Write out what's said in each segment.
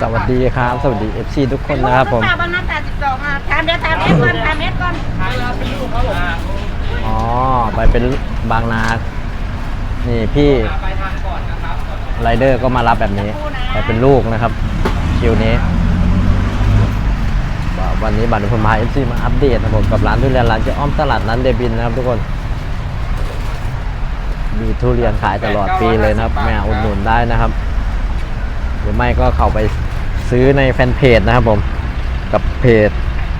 สวัสดีครับ สวัสดี FC ทุกคนนะครับผม ตาบ้านหน้าตาสิบสองอะถามเดี๋ยวถามเอสก่อนถามเอสก่อนอ๋อ ไปเป็นบางนา นี่พี่ไรเดอร์ก็มารับแบบนี้ ไปเป็นลูกนะครับ คิวนี้ วันนี้บัตรพมาเอฟซีมาอัปเดตนะผมกับร้านทุเรียนร้านเจ๊อ้อมตลาดนั้นเดบินนะครับทุกคน มีทุเรียนขายตลอดปีเลยนะครับแม่อุดหนุนได้นะครับ หรือไม่ก็เข้าไปซื้อในแฟนเพจนะครับผมกับเพจ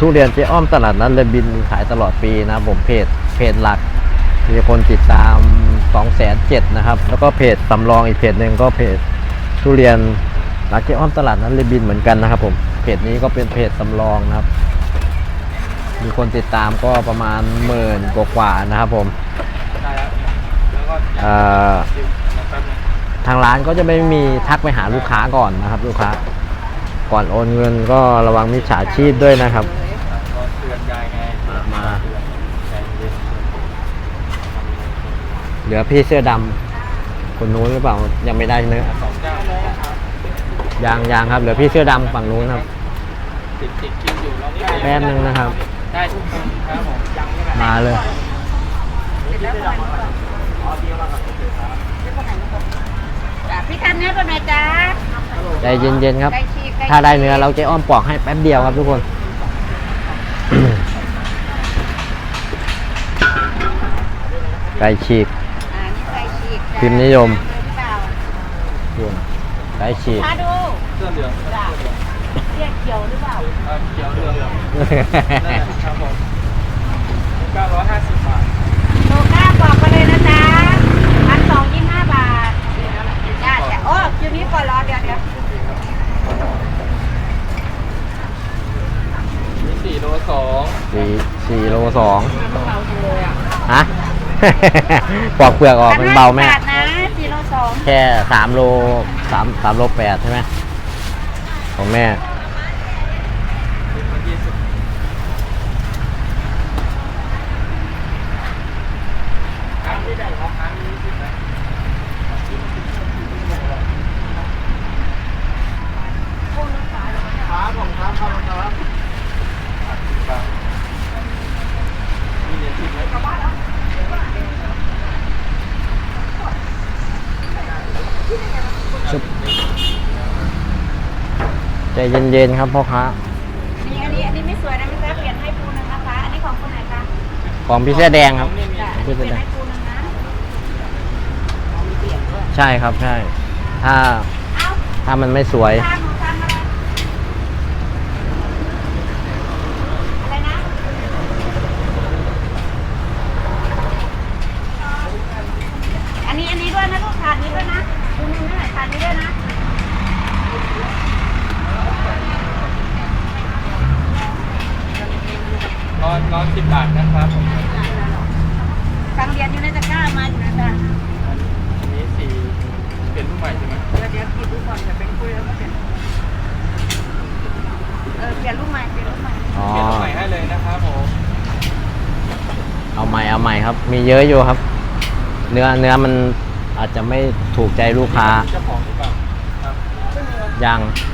ทุเรียนเจ๊อ้อมตลาดนั้นเลยบินขายตลอดปีนะครับผมเพจเพจหลักมีคนติดตาม2 0 0 0 0นะครับ แล้วก็เพจสำรองอีกเพจหนึ่งก็เพจทุเรียนรักเจ๊อ้อมตลาดนั้นเลยบินเหมือนกันนะครับผมเพจนี้ก็เป็นเพจสำรองนะครับ มีคนติดตามก็ประมาณหมื่นกว่าๆนะครับผม เอ่อทางร้านก็จะไม่มีทักไปหาลูกค้าก่อนนะครับ ลูกค้า ก่อนโอนเงินก็ระวังมิจฉาชีพด้วยนะครับเตือนยายไงมาเหลือพี่เสื้อดำคนนู้นหรือเปล่ายังไม่ได้เนื้อสองเจ้านะครับยางยางครับเหลือพี่เสื้อดำฝั่งนู้นครับติดติดคิวอยู่รอบนี้แป๊บนึงนะครับ ได้ทุกคนครับผมยังไม่ได้มาเลยจ้ะ พี่ทันเนื้อเป็นไงจ๊ะใจเย็นๆครับไก่ฉีกก่ถ้าได้เนื้อเราจะอ้อมปอกให้แป๊บเดียวครับทุกคนไก่ฉีกอ่านี่ไก่ฉีกจ้ะพิมพ์นิยมหรือเปล่าไก่ฉีกมาดูเสื้อเหลืองจ้ะเรียกเขียวหรือเปล่าเอ่อเขียวเหลืองครับผมเก้าร้อยห้าสิบบาท โลก้าบอกมาเลยนะจ๊ะพันสองยี่สิบห้าบาทจ้าจ้ะโอ้คิวนี้ก่อนรอเดี๋ยวเดี๋ยว มี สี่โลสองสี่สี่โลสองฮะ ปอกเปลือกออกมันเบาแม่พันห้สิบบทนะสี่โลสองแค่สามโลสามสามโลแปดใช่ไหมของแม่ มันยี่สิบครั้งที่ได้ของครั้งนี้ยี่สิบนะครับผมครับครับครับมีเหรียญสิบไหม ชุบ ใจเย็นๆครับพ่อค้าอันนี้อันนี้อันนี้ไม่สวยนะไม่ใช่เปลี่ยนให้ปูหนึงนะคะ อันนี้ของคนไหนคะของพี่เสื้อแดงครับ จ้ะพี่เปเสื้ลี่อยนแดงให้ปูหนึงนะใช่ครับใช่ ถ้าเอ้าถ้ามันไม่สวยทานหนูทานอะไรอะไรนะอันนี้อันนี้ด้วยนะลูกถาดนี้ด้วยนะปูนึงนี่แหละถาดนี้ด้วยนะ ร้อนร้อนสิบบาทนะครับผมครั้งเรียนอยู่ในตะกร้ามาอยู่นะจ๊ะอันนี้สี่เป็นผู้ใหม่ใช่ไหมเดี๋ยวเดี๋ยวคิดดูก่อนจะเป็นคุยแล้วก็เป็นเออเปลี่ยนรูปใหม่เปลี่ยนรูปใหม่อ๋อ เปลี่ยนผู้ใหม่ให้เลยนะครับผมเอาใหม่เอาใหม่ครับ มีเยอะอยู่ครับ เนื้อเนื้อมันอาจจะไม่ถูกใจลูกค้าเจ้าของหรือเปล่าครับ ยังเ